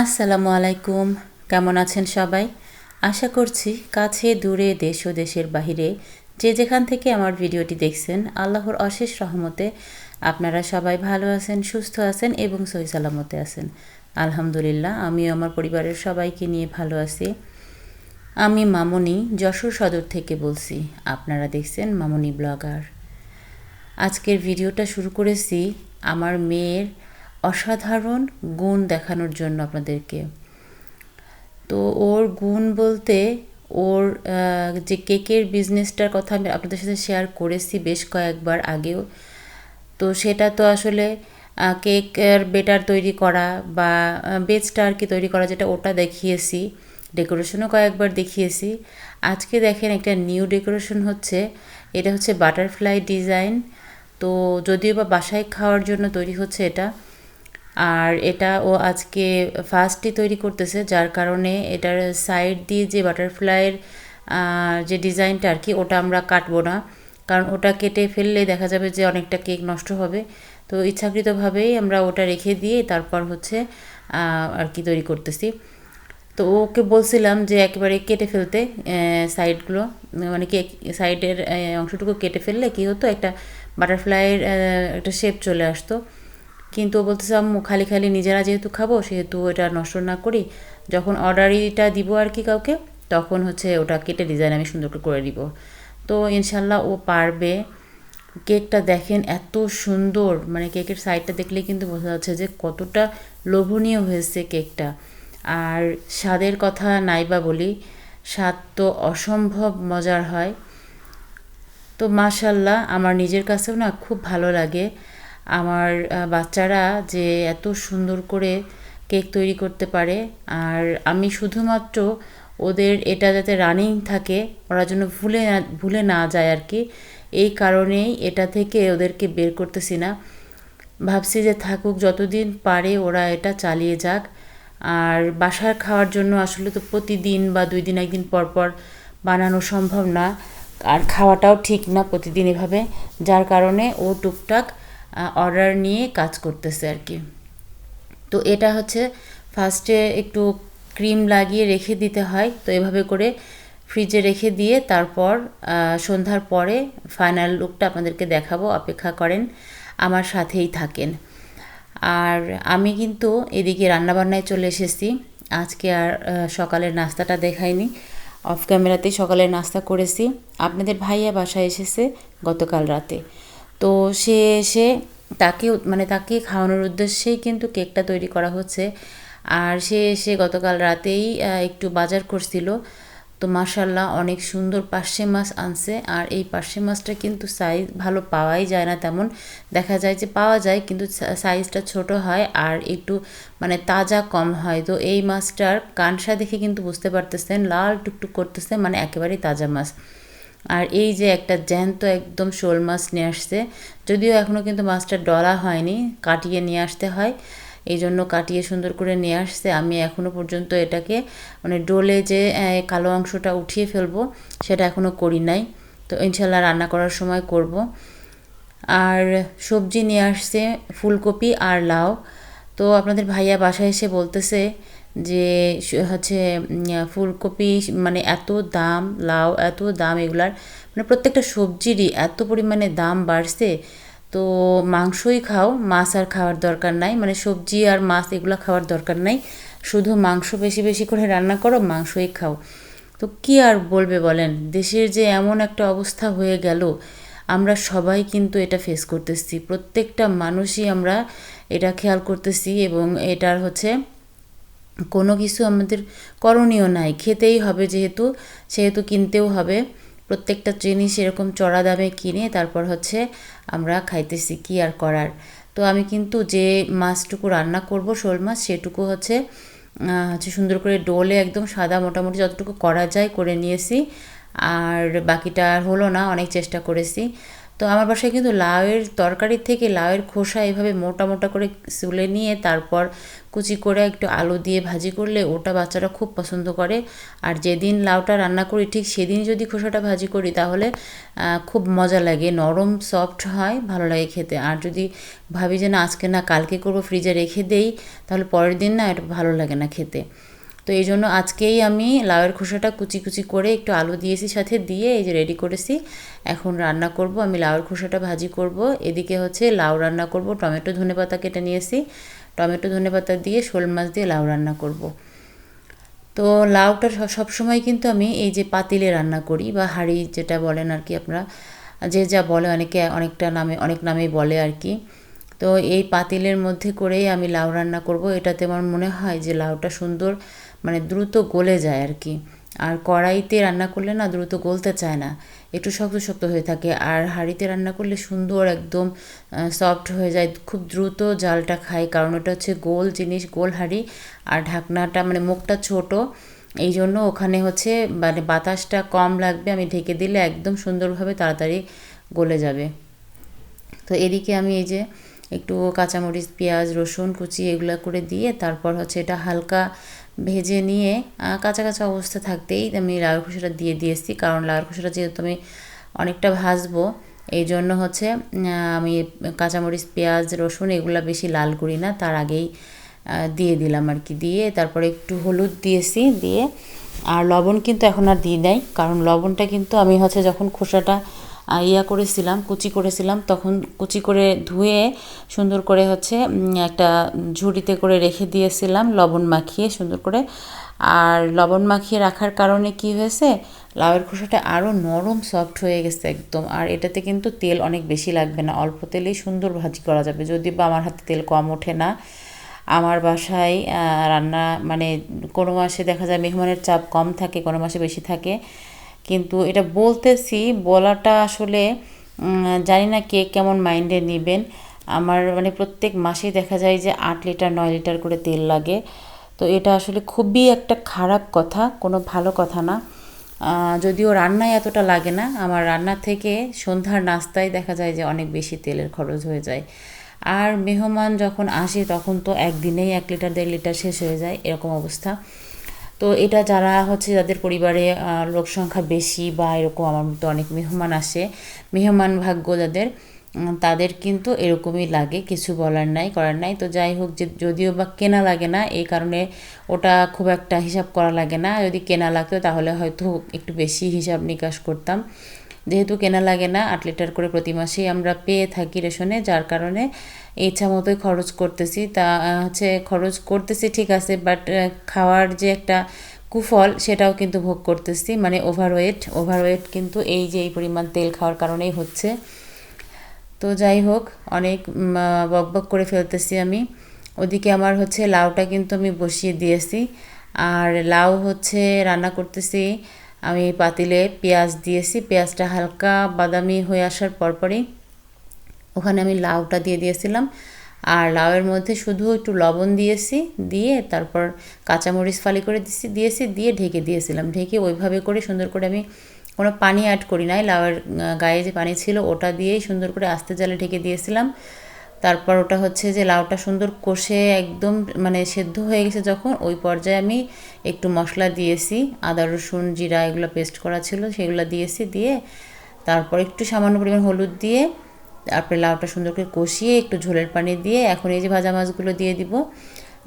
আসসালামু আলাইকুম কেমন আছেন সবাই? আশা করছি কাছে, দূরে, দেশ ও দেশের বাহিরে যে যেখান থেকে আমার ভিডিওটি দেখছেন, আল্লাহর অশেষ রহমতে আপনারা সবাই ভালো আছেন, সুস্থ আছেন এবং সহি সালামতে আছেন। আলহামদুলিল্লাহ, আমিও আমার পরিবারের সবাইকে নিয়ে ভালো আছি। আমি মামনি যশোর সদর থেকে বলছি, আপনারা দেখছেন মামনি ব্লগার। আজকের ভিডিওটা শুরু করেছি আমার মেয়ের অসাধারণ গুণ দেখানোর জন্য আপনাদেরকে। তো ওর গুণ বলতে ওর যে কেকের বিজনেসটার কথা আমি আপনাদের সাথে শেয়ার করেছি বেশ কয়েকবার আগেও। তো সেটা তো আসলে কেকের বেটার তৈরি করা বা বেচটা আর কি তৈরি করা যেটা ওটা দেখিয়েছি ডেকোরেশনও কয়েকবার দেখিয়েছি। আজকে দেখেন একটা নিউ ডেকোরেশন হচ্ছে, এটা হচ্ছে বাটারফ্লাই ডিজাইন তো যদিও বা বাসায় খাওয়ার জন্য তৈরি হচ্ছে এটা আর এটা ও আজকে ফার্স্টই তৈরি করতেছে, যার কারণে এটার সাইড দিয়ে যে বাটারফ্লাইয়ের যে ডিজাইনটা আর কি, ওটা আমরা কাটবো না। কারণ ওটা কেটে ফেললে দেখা যাবে যে অনেকটা কেক নষ্ট হবে। তো ইচ্ছাকৃতভাবেই আমরা ওটা রেখে দিয়ে তারপর হচ্ছে আর কি তৈরি করতেছি। তো ওকে বলছিলাম যে একেবারে কেটে ফেলতে সাইডগুলো মানে কেক সাইডের অংশটুকু কেটে ফেললে কী হতো, একটা বাটারফ্লাইয়ের একটা শেপ চলে আসতো। কিন্তু ও বলতেছে, আম্মু, খালি খালি নিজেরা যেহেতু খাব, সেহেতু এটা নষ্ট না করি। যখন অর্ডারিটা দিব আর কি কাউকে, তখন হচ্ছে ওটা কেটে ডিজাইন আমি সুন্দর করে দিব। তো ইনশাল্লাহ ও পারবে। কেকটা দেখেন এত সুন্দর মানে কেকের সাইডটা দেখলে কিন্তু বোঝা যাচ্ছে যে কতটা লোভনীয় হয়েছে কেকটা। আর স্বাদের কথা নাই বা বলি, স্বাদ তো অসম্ভব মজার হয়। তো মাশাল্লাহ, আমার নিজের কাছেও না খুব ভালো লাগে। আমার বাচ্চারা যে এত সুন্দর করে কেক তৈরি করতে পারে। আর আমি শুধুমাত্র ওদের এটা যাতে রানিং থাকে, ওরা যেন ভুলে ভুলে না যায় আর কি। এই কারণেই এটা থেকে ওদেরকে বের করতেছি না। ভাবছি যে থাকুক, যতদিন পারে ওরা এটা চালিয়ে যাক। আর বাসার খাওয়ার জন্য আসলে তো প্রতিদিন বা দুই দিন, একদিন পর পর বানানো সম্ভব না। আর খাওয়াটাও ঠিক না প্রতিদিন এভাবে। যার কারণে ও টুকটাক অর্ডার নিয়ে কাজ করতেছে আর কি। তো এটা হচ্ছে ফার্স্টে একটু ক্রিম লাগিয়ে রেখে দিতে হয়। তো এভাবে করে ফ্রিজে রেখে দিয়ে তারপর সন্ধ্যার পরে ফাইনাল লুকটা আপনাদেরকে দেখাবো, অপেক্ষা করেন, আমার সাথেই থাকেন। আর আমি কিন্তু এদিকে রান্নাবান্নায় চলে এসেছি। আজকে আর সকালের নাস্তাটা দেখাইনি। অফ ক্যামেরাতেই সকালের নাস্তা করেছি। আপনাদের ভাইয়া বাসায় এসেছে গতকাল রাতে। তো সে এসে তাকে মানে তাকে খাওয়ানোর উদ্দেশ্যেই কিন্তু কেকটা তৈরি করা হচ্ছে। আর সে এসে গতকাল রাতেই একটু বাজার করছিল। তো মাসাল্লাহ অনেক সুন্দর পার্শে মাছ আনছে। আর এই পার্শে মাছটা কিন্তু সাইজ ভালো পাওয়াই যায় না তেমন। দেখা যায় যে পাওয়া যায়, কিন্তু সাইজটা ছোট হয় আর একটু মানে তাজা কম হয়। তো এই মাছটার কানসা দেখে কিন্তু বুঝতে পারতেছেন, লাল টুকটুক করতেছে মানে একেবারেই তাজা মাছ। আর এই যে একটা জ্যান্ত একদম শোল মাছ নিয়ে আসছে, যদিও এখনও কিন্তু মাছটা ডলা হয়নি, কাটিয়ে নিয়ে আসতে হয়। এই জন্য কাটিয়ে সুন্দর করে নিয়ে আসছে। আমি এখনও পর্যন্ত এটাকে মানে ডোলে যে কালো অংশটা উঠিয়ে ফেলব, সেটা এখনও করি নাই। তো ইনশাল্লাহ রান্না করার সময় করব। আর সবজি নিয়ে আসছে ফুলকপি আর লাউ। তো আপনাদের ভাইয়া বাসায় এসে বলতেছে যে হচ্ছে ফুলকপি মানে এত দাম, লাউ এত দাম এগুলার মানে প্রত্যেকটা সবজিরই এত পরিমাণে দাম বাড়ছে। তো মাংসই খাও, মাছ আর খাওয়ার দরকার নাই মানে সবজি আর মাছ এগুলো খাওয়ার দরকার নাই। শুধু মাংস বেশি বেশি করে রান্না করো, মাংসই খাও। তো কি আর বলবে বলেন? দেশের যে এমন একটা অবস্থা হয়ে গেল, আমরা সবাই কিন্তু এটা ফেস করতেছি। প্রত্যেকটা মানুষই আমরা এটা খেয়াল করতেছি এবং এটার হচ্ছে কোনো কিছু আমাদের করণীয় নাই। খেতেই হবে যেহেতু, সেহেতু কিনতেও হবে। প্রত্যেকটা জিনিস এরকম চড়া দামে কিনে তারপর হচ্ছে আমরা খাইতেছি, কি আর করার? তো আমি কিন্তু যে মাছটুকু রান্না করব, শোল মাছ, সেটুকু হচ্ছে হচ্ছে সুন্দর করে ডোলে একদম সাদা মোটামুটি যতটুকু করা যায় করে নিয়েছি। আর বাকিটা আর হলো না, অনেক চেষ্টা করেছি। তো আমার বাসায় কিন্তু লাউয়ের তরকারির থেকে লাউয়ের খোসা এভাবে মোটা মোটা করে সুলে নিয়ে তারপর কুচি করে একটু আলু দিয়ে ভাজি করলে ওটা বাচ্চারা খুব পছন্দ করে। আর যেদিন লাউটা রান্না করি, ঠিক সেদিন যদি খোসাটা ভাজি করি, তাহলে খুব মজা লাগে। নরম সফট হয়, ভালো লাগে খেতে। আর যদি ভাবি যে না, আজকে না, কালকে করব ফ্রিজে রেখে দেই, তাহলে পরের দিন না, এটা ভালো লাগে না খেতে। তো এই জন্য আজকেই আমি লাউয়ের খোসাটা কুচি কুচি করে একটু আলু দিয়েছি, সাথে দিয়ে এই যে রেডি করেছি। এখন রান্না করব, আমি লাউয়ের খোসাটা ভাজি করব। এদিকে হচ্ছে লাউ রান্না করব, টমেটো ধনে পাতা কেটে নিয়েছি। টমেটো, ধনে পাতা দিয়ে শোল মাছ দিয়ে লাউ রান্না করব। তো লাউটা সবসময় কিন্তু আমি এই যে পাতিলে রান্না করি বা হাঁড়ি যেটা বলেন আর কি আপনারা, যে যা বলে অনেকে, অনেকটা নামে, অনেক নামেই বলে আর কি। তো এই পাতিলের মধ্যে করেই আমি লাউ রান্না করব। এটাতে আমার মনে হয় যে লাউটা সুন্দর মানে দ্রুত গলে যায় আর কি। আর কড়াইতে রান্না করলে না দ্রুত গলতে চায় না। একটু শক্ত শক্ত হয়ে থাকে আর হাঁড়িতে রান্না করলে সুন্দর একদম সফট হয়ে যায়। খুব দ্রুত জালটা খাই কারণ ওটা হচ্ছে গোল জিনিস, গোল হাঁড়ি আর ঢাকনাটা মানে মুখটা ছোট। এই জন্য ওখানে হচ্ছে মানে বাতাসটা কম লাগবে, আমি ঢেকে দিলে একদম সুন্দরভাবে তাড়াতাড়ি গলে যাবে। তো এদিকে আমি এই যে একটু কাঁচামরিচ, পেঁয়াজ, রসুন কুচি এগুলো করে দিয়ে তারপর হচ্ছে এটা হালকা ভেজে নিয়ে কাঁচা অবস্থা থাকতেই আমি লাউ খোসাটা দিয়ে দিয়েছি। কারণ লাউ খোসাটা যেহেতু আমি অনেকটা ভাজবো, এই জন্য হচ্ছে আমি কাঁচামরিচ, পেঁয়াজ, রসুন এগুলো বেশি লাল করি না, তার আগেই দিয়ে দিলাম আর কি। দিয়ে তারপরে একটু হলুদ দিয়েছি, দিয়ে, আর লবণ কিন্তু এখন আর দিই নাই, কারণ লবণটা কিন্তু আমি হচ্ছে যখন খোসাটা ইয়া করেছিলাম, কুচি করেছিলাম। তখন কুচি করে ধুয়ে সুন্দর করে হচ্ছে একটা ঝুড়িতে করে রেখে দিয়েছিলাম, লবণ মাখিয়ে সুন্দর করে। আর লবণ মাখিয়ে রাখার কারণে কি হয়েছে, লাউয়ের খোসাটা আরও নরম সফট হয়ে গেছে একদম। আর এটাতে কিন্তু তেল অনেক বেশি লাগবে না, অল্প তেলেই সুন্দর ভাজি করা যাবে। যদি বা আমার হাতে তেল কম ওঠে না, আমার বাসায় রান্না মানে কোনো মাসে দেখা যায় মেহমানের চাপ কম থাকে, কোনো মাসে বেশি থাকে। কিন্তু এটা বলতেছি, বলাটা আসলে জানি না কে কেমন মাইন্ডে নেবেন। আমার মানে প্রত্যেক মাসেই দেখা যায় যে আট লিটার, নয় লিটার করে তেল লাগে। তো এটা আসলে খুবই একটা খারাপ কথা, কোনো ভালো কথা না। যদিও রান্নায় এতটা লাগে না, আমার রান্না থেকে সন্ধ্যার নাস্তায় দেখা যায় যে অনেক বেশি তেলের খরচ হয়ে যায়। আর মেহমান যখন আসে তখন তো একদিনেই এক লিটার, দেড় লিটার শেষ হয়ে যায়, এরকম অবস্থা। তো এটা যারা হচ্ছে যাদের পরিবারে লোক সংখ্যা বেশি বা এরকম আমার মতো অনেক মেহমান আসে, মেহমান ভাগ্য যাদের তাদের কিন্তু এরকমই লাগে, কিছু বলার নাই, করার নাই। তো যাই হোক যে যদিও বা কেনা লাগে না, এই কারণে ওটা খুব একটা হিসাব করা লাগে না। যদি কেনা লাগতো তাহলে হয়তো একটু বেশি হিসাব নিকাশ করতাম। যেহেতু কেনা লাগে না, আট লিটার করে প্রতি মাসেই আমরা পেয়ে থাকি রেশনে, যার কারণে ইচ্ছা মতোই খরচ করতেছি। তা হচ্ছে খরচ করতেছি, ঠিক আছে বাট খাওয়ার যে একটা কুফল, সেটাও কিন্তু ভোগ করতেছি। মানে ওভারওয়েট ওভারওয়েট কিন্তু এই যে এই পরিমাণ তেল খাওয়ার কারণেই হচ্ছে। তো যাই হোক, অনেক বকবক করে ফেলতেছি আমি। ওদিকে আমার হচ্ছে লাউটা কিন্তু আমি বসিয়ে দিয়েছি। আর লাউ হচ্ছে রান্না করতেছি। আমি পাতিলে পেঁয়াজ দিয়েছি। পেঁয়াজটা হালকা বাদামি হয়ে আসার পরপরই। ওখানে আমি লাউটা দিয়ে দিয়েছিলাম। আর লাউয়ের মধ্যে শুধু একটু লবণ দিয়েছি, দিয়ে তারপর কাঁচামরিচ ফালি করে দিয়েছি দিয়েছি, দিয়ে ঢেকে দিয়েছিলাম। ঢেকে ওইভাবে করে সুন্দর করে আমি কোনো পানি অ্যাড করি নাই। লাউয়ের গায়ে যে পানি ছিল ওটা দিয়েই সুন্দর করে আস্তে জালে ঢেকে দিয়েছিলাম। তারপর ওটা হচ্ছে যে লাউটা সুন্দর কষে একদম মানে সেদ্ধ হয়ে গেছে যখন, ওই পর্যায়ে আমি একটু মশলা দিয়েছি। আদা, রসুন, জিরা এগুলো পেস্ট করা ছিল, সেগুলো দিয়েছি, দিয়ে তারপর একটু সামান্য পরিমাণ হলুদ দিয়ে তারপরে লাউটা সুন্দর করে কষিয়ে একটু ঝোলের পানি দিয়ে এখন এই যে ভাজা মাছগুলো দিয়ে দিব,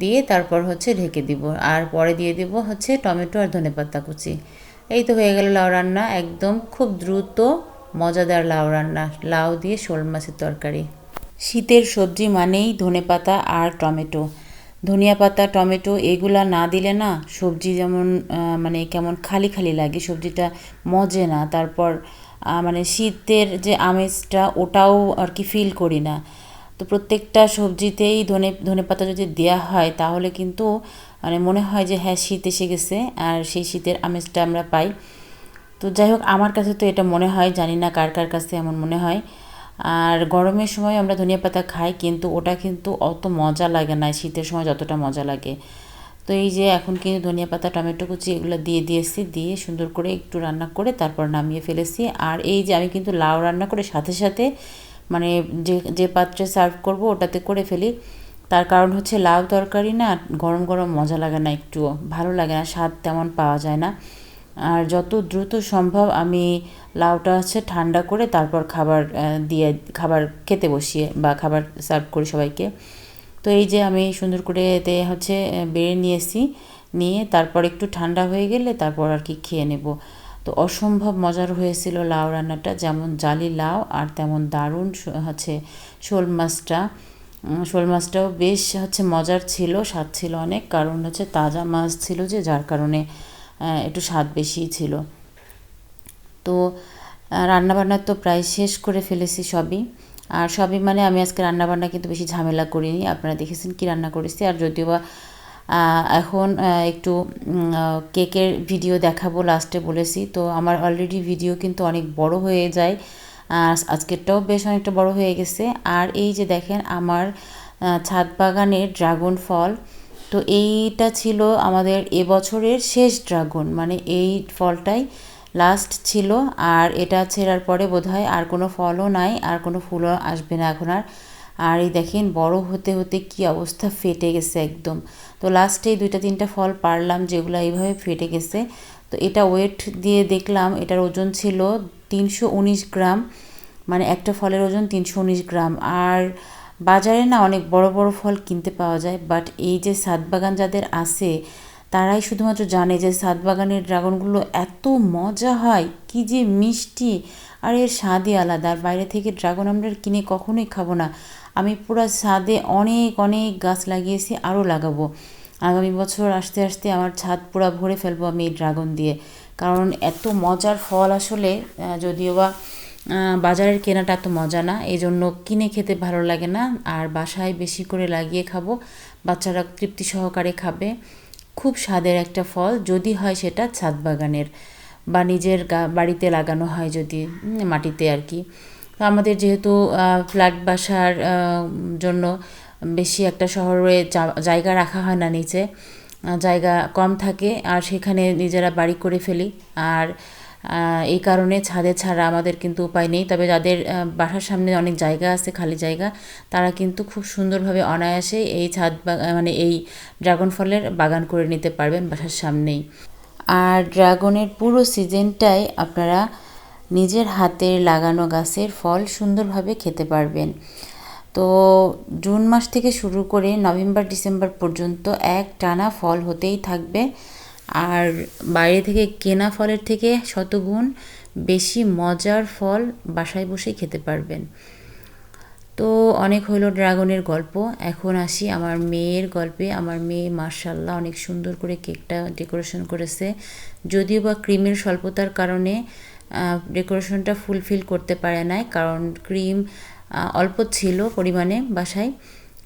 দিয়ে তারপর হচ্ছে ঢেকে দিব। আর পরে দিয়ে দিব হচ্ছে টমেটো আর ধনে পাতা কুচি। এই তো হয়ে গেল লাউ রান্না, একদম খুব দ্রুত মজাদার লাউ রান্না, লাউ দিয়ে শোল মাছের তরকারি। শীতের সবজি মানেই ধনে পাতা আর টমেটো। ধনিয়া পাতা, টমেটো এগুলা না দিলে না সবজি যেমন মানে কেমন খালি খালি লাগে, সবজিটা মজে না। তারপর মানে শীতের যে আমেজটা, ওটাও আর কি ফিল করি না। তো প্রত্যেকটা সবজিতেই ধনে ধনে পাতা যদি দেওয়া হয়, তাহলে কিন্তু মানে মনে হয় যে হ্যাঁ শীত এসে গেছে আর সেই শীতের আমেজটা আমরা পাই। তো যাই হোক, আমার কাছে তো এটা মনে হয়, জানি না কার কার কাছে এমন মনে হয়। আর গরমের সময় আমরা ধনিয়া পাতা খাই, কিন্তু ওটা কিন্তু অত মজা লাগে না, শীতের সময় যতটা মজা লাগে। তো এই যে এখন কিন্তু ধনিয়া পাতা, টমেটো কুচি এগুলো দিয়ে দিয়েছি, দিয়ে সুন্দর করে একটু রান্না করে তারপর নামিয়ে ফেলেছি। আর এই যে আমি কিন্তু লাউ রান্না করে সাথে সাথে মানে যে যে পাত্রে সার্ভ করব ওটাতে করে ফেলি। তার কারণ হচ্ছে লাউ তরকারি না গরম গরম মজা লাগে না একটুও, ভালো লাগে না, স্বাদ তেমন পাওয়া যায় না। আর যত দ্রুত সম্ভব আমি লাউটা হচ্ছে ঠান্ডা করে তারপর খাবার দিয়ে, খাবার খেতে বসিয়ে বা খাবার সার্ভ করি সবাইকে। তো এই যে আমি সুন্দর করে এতে হচ্ছে বেড়ে নিয়েছি নিয়ে তারপর একটু ঠান্ডা হয়ে গেলে তারপর আর কি খেয়ে নেব। তো অসম্ভব মজার হয়েছিল লাউ রান্নাটা, যেমন জালি লাউ আর তেমন দারুণ হচ্ছে শোল মাছটা। শোল মাছটাও বেশ হচ্ছে মজার ছিল, স্বাদ ছিল অনেক। কারণ হচ্ছে তাজা মাছ ছিল যে, যার কারণে একটু স্বাদ বেশি ছিল। তো রান্নাবান্না তো প্রায় শেষ করে ফেলেছি সবই। আর সবই মানে আমি আজকে রান্নাবান্না কিন্তু বেশি ঝামেলা করিনি। আপনারা দেখেছেন কি রান্না করেছি। আর যদিও বা এখন একটু কেকের ভিডিও দেখাবো লাস্টে বলেছি। তো আমার অলরেডি ভিডিও কিন্তু অনেক বড় হয়ে যায়। আজকেরটাও বেশ অনেকটা বড় হয়ে গেছে। আর এই যে দেখেন আমার ছাদ বাগানের ড্রাগন ফল। তো এইটা ছিল আমাদের এবছরের শেষ ড্রাগন মানে এই ফলটাই লাস্ট ছিল, আর এটা ছেঁড়ার পরে বোধহয় আর কোনো ফলও নাই, আর কোনো ফুলও আসবে না এখন আর। আর এই দেখেন, বড় হতে হতে কি অবস্থা ফেটে গেছে একদম। তো লাস্টে দুইটা তিনটা ফল পারলাম যেগুলো এইভাবে ফেটে গেছে। তো এটা ওয়েট দিয়ে দেখলাম, এটার ওজন ছিল তিনশো উনিশ গ্রাম মানে একটা ফলের ওজন তিনশো উনিশ গ্রাম। আর বাজারে না অনেক বড় বড় ফল কিনতে পাওয়া যায় বাট এই যে সাত বাগান যাদের আছে তারাই শুধুমাত্র জানে যে সাত বাগানের ড্রাগনগুলো এত মজা হয়, কি যে মিষ্টি। আর এর স্বাদই আলাদা, আর বাইরে থেকে ড্রাগন আমরা কিনে কখনোই খাব না। আমি পুরো ছাদে অনেক অনেক গাছ লাগিয়েছি, আরও লাগাবো। আগামী বছর আসতে আসতে আমার ছাদ পুরো ভরে ফেলব আমি এই ড্রাগন দিয়ে। কারণ এত মজার ফল আসলে যদিও বা বাজারের কেনাটা এত মজা না এই জন্য কিনে খেতে ভালো লাগে না। আর বাসায় বেশি করে লাগিয়ে খাব, বাচ্চারা তৃপ্তি সহকারে খাবে। খুব স্বাদের একটা ফল, যদি হয় সেটা ছাদ বাগানের বা নিজের বাড়িতে লাগানো হয় যদি মাটিতে আর কি। তো আমাদের যেহেতু ফ্ল্যাট বাসার জন্য বেশি একটা শহরে জায়গা রাখা হয় না নিচে জায়গা কম থাকে, আর সেখানে নিজেরা বাড়ি করে ফেলি। আর এই কারণে ছাদে ছাড়া আমাদের কিন্তু উপায় নেই। তবে যাদের বাসার সামনে অনেক জায়গা আছে, খালি জায়গা, তারা কিন্তু খুব সুন্দরভাবে অনায়াসে এই ছাদ মানে এই ড্রাগন ফলের বাগান করে নিতে পারবেন বাসার সামনেই। আর ড্রাগনের পুরো সিজনটাই আপনারা নিজের হাতের লাগানো গাছের ফল সুন্দরভাবে খেতে পারবেন। তো জুন মাস থেকে শুরু করে নভেম্বর, ডিসেম্বর পর্যন্ত এক টানা ফল হতেই থাকবে। আর বাইরে থেকে কেনা ফলের থেকে শতগুণ বেশি মজার ফল বাসায় বসেই খেতে পারবেন। তো অনেক হলো ড্রাগনের গল্প। এখন আসি আমার মেয়ের গল্পে। আমার মেয়ে মার্শাল্লাহ অনেক সুন্দর করে কেকটা ডেকোরেশন করেছে। যদিও বা ক্রিমের স্বল্পতার কারণে ডেকোরেশনটা ফুলফিল করতে পারে নাই। কারণ ক্রিম অল্প ছিল পরিমাণে বাসায়।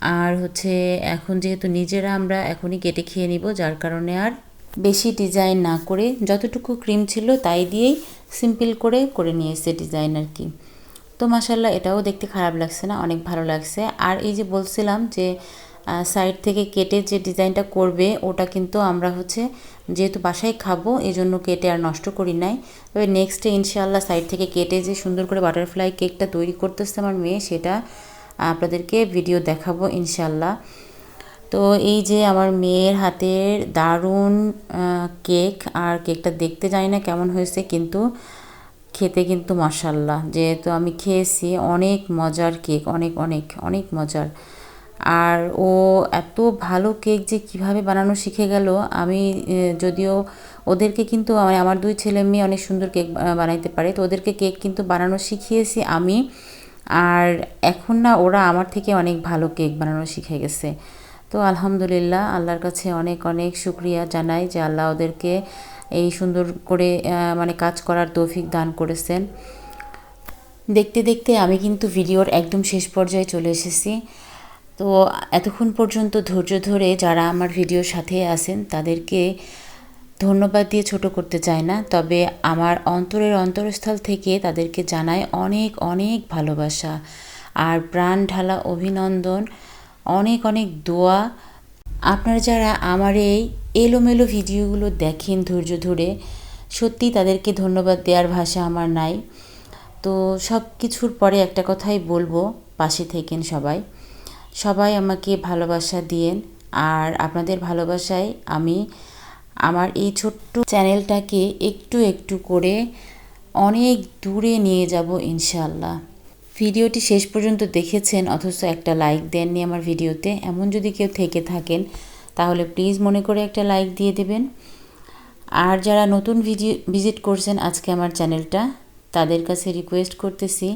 আর হচ্ছে এখন যেহেতু নিজেরা আমরা এখনই কেটে খেয়ে নিব, যার কারণে আর বেশি ডিজাইন না করে যতটুকু ক্রিম ছিল তাই দিয়েই সিম্পল করে করে নিয়েছে ডিজাইন আর কি। তো মাসাল্লাহ এটাও দেখতে খারাপ লাগছে না, অনেক ভালো লাগছে। আর এই যে বলছিলাম যে সাইড থেকে কেটে যে ডিজাইনটা করবে, ওটা কিন্তু আমরা হচ্ছে যেহেতু বাসায় খাব এই জন্য কেটে আর নষ্ট করি নাই। তবে নেক্সটে ইনশাআল্লাহ সাইড থেকে কেটে যে সুন্দর করে বাটারফ্লাই কেকটা তৈরি করতেছে আমার মেয়ে, সেটা আপনাদেরকে ভিডিও দেখাবো ইনশাল্লাহ তো এই যে আমার মেয়ের হাতের দারুণ কেক, আর কেকটা দেখতে জানি না কেমন হয়েছে, কিন্তু খেতে কিন্তু মাসাল্লাহ যেহেতু আমি খেয়েছি, অনেক মজার কেক, অনেক অনেক অনেক মজার। আর ও এত ভালো কেক যে কীভাবে বানানো শিখে গেল, আমি যদিও ওদেরকে কিন্তু মানে আমার দুই ছেলে মেয়ে অনেক সুন্দর কেক বানাইতে পারে, তো ওদেরকে কেক কিন্তু বানানো শিখিয়েছি আমি। আর এখন না ওরা আমার থেকে অনেক ভালো কেক বানানো শিখে গেছে। তো আলহামদুলিল্লাহ, আল্লাহর কাছে অনেক অনেক শুক্রিয়া জানাই যে আল্লাহ ওদেরকে এই সুন্দর করে মানে কাজ করার তৌফিক দান করেছেন। দেখতে দেখতে আমি কিন্তু ভিডিওর একদম শেষ পর্যায়ে চলে এসেছি। তো এতক্ষণ পর্যন্ত ধৈর্য ধরে যারা আমার ভিডিওর সাথে আছেন, তাদেরকে ধন্যবাদ দিয়ে ছোট করতে চাই না, তবে আমার অন্তরের অন্তরস্থল থেকে তাদেরকে জানায় অনেক অনেক ভালোবাসা। আর প্রাণ ঢালা অভিনন্দন অনেক অনেক দোয়া। আপনারা যারা আমার এই এলোমেলো ভিডিওগুলো দেখেন ধৈর্য ধরে সত্যি তাদেরকে ধন্যবাদ দেওয়ার ভাষা আমার নাই। তো সব কিছুর পরে একটা কথাই বলব, পাশে থেকেন সবাই। সবাই আমাকে ভালোবাসা দিয়েন, আর আপনাদের ভালোবাসায় আমি আমার এই ছোট্ট চ্যানেলটাকে একটু একটু করে অনেক দূরে নিয়ে যাব ইনশাল্লাহ ভিডিওটি শেষ পর্যন্ত দেখেছেন, অথচ একটা লাইক দেননি আমার ভিডিওতে। এমন যদি কেউ থেকে থাকেন, তাহলে প্লিজ মনে করে একটা লাইক দিয়ে দেবেন। আর যারা নতুন ভিডিও ভিজিট করছেন আজকে আমার চ্যানেলটা, তাদের কাছে রিকোয়েস্ট করতেছি,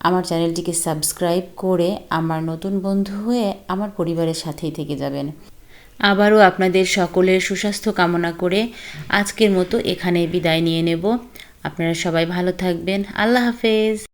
আমার চ্যানেলটিকে সাবস্ক্রাইব করে আমার নতুন বন্ধু হয়ে আমার পরিবারের সাথেই থেকে যাবেন। আবারও আপনাদের সকলের সুস্বাস্থ্য কামনা করে আজকের মতো এখানে বিদায় নিয়ে নেব। আপনারা সবাই ভালো থাকবেন। আল্লাহ হাফেজ।